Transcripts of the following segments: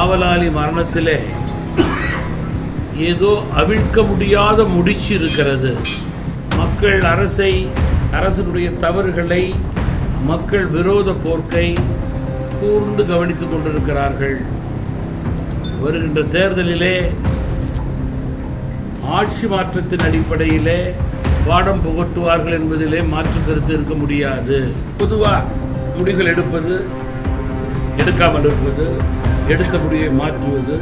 காவலாளி மரணத்திலே ஏதோ அவிழ்க்க முடியாத முடிச்சு இருக்கிறது. மக்கள் அரசை அரசனுடைய தவறுகளை மக்கள் விரோத போர்க்கை கூர்ந்து கவனித்துக் கொண்டிருக்கிறார்கள். வருகின்ற தேர்தலிலே ஆட்சி மாற்றத்தின் அடிப்படையிலே பாடம் புகட்டுவார்கள் என்பதிலே மாற்று கருத்து இருக்க முடியாது. பொதுவாக முடிவுகள் எடுப்பது எடுக்காமல் இருப்பது எடுத்த முடிவை மாற்றுவது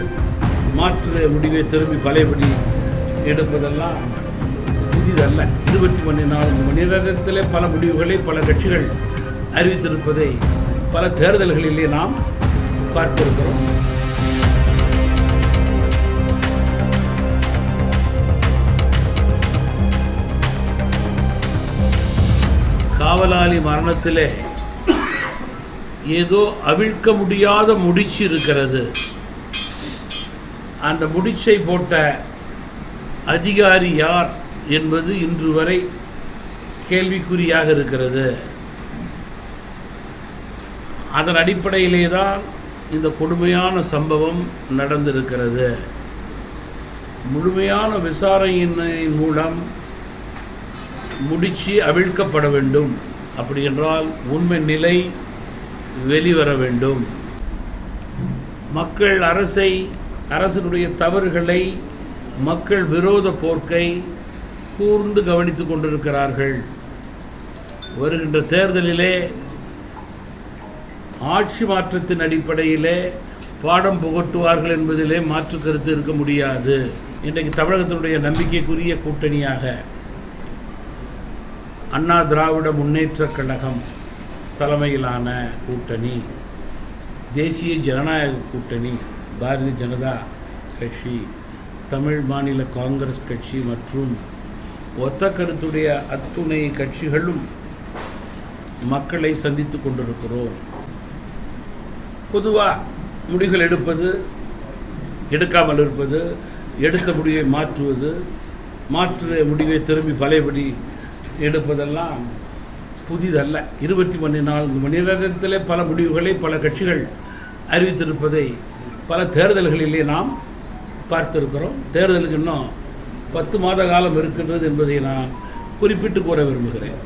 மாற்று முடிவை திரும்பி பழையபடி எடுப்பதெல்லாம் புதிதல்ல. இருபத்தி மணி நான்கு மணி நேரத்திலே பல முடிவுகளை பல கட்சிகள் அறிவித்திருப்பதை பல தேர்தல்களிலே நாம் பார்த்திருக்கிறோம். காவலாளி மரணத்திலே ஏதோ அவிழ்க்க முடியாத முடிச்சு இருக்கிறது. அந்த முடிச்சை போட்ட அதிகாரி யார் என்பது இன்று வரை கேள்விக்குறியாக இருக்கிறது. அதன் அடிப்படையிலே தான் இந்த கொடுமையான சம்பவம் நடந்திருக்கிறது. முழுமையான விசாரணையின் மூலம் முடிச்சு அவிழ்க்கப்பட வேண்டும். அப்படி என்றால் உண்மை நிலை வெளிவர வேண்டும் மக்கள் அரசை அரசனுடைய தவறுகளை மக்கள் விரோத போர்க்கை கூர்ந்து கவனித்துக் கொண்டிருக்கிறார்கள். வருகின்ற தேர்தலிலே ஆட்சி மாற்றத்தின் அடிப்படையிலே பாடம் புகட்டுவார்கள் என்பதிலே மாற்று கருத்து இருக்க முடியாது. இன்றைக்கு தமிழகத்தினுடைய நம்பிக்கைக்குரிய கூட்டணியாக அண்ணா திராவிட முன்னேற்றக் கழகம் தலைமையிலான கூட்டணி தேசிய ஜனநாயக கூட்டணி பாரதிய ஜனதா கட்சி தமிழ் மாநில காங்கிரஸ் கட்சி மற்றும் ஒத்த கருத்துடைய அத்துணை கட்சிகளும் மக்களை சந்தித்து கொண்டிருக்கிறோம். பொதுவாக முடிவுகள் எடுப்பது எடுக்காமல் இருப்பது எடுத்த முடிவை மாற்றுவது மாற்று முடிவை திரும்பி பழையபடி எடுப்பதெல்லாம் புதிதல்ல. இருபத்தி மணி நான்கு மணி நேரத்தில் பல முடிவுகளை பல கட்சிகள் அறிவித்திருப்பதை பல தேர்தல்களிலே நாம் பார்த்திருக்கிறோம். தேர்தலுக்கு இன்னும் பத்து மாத காலம் இருக்கின்றது என்பதை நான் குறிப்பிட்டு கூற விரும்புகிறேன்.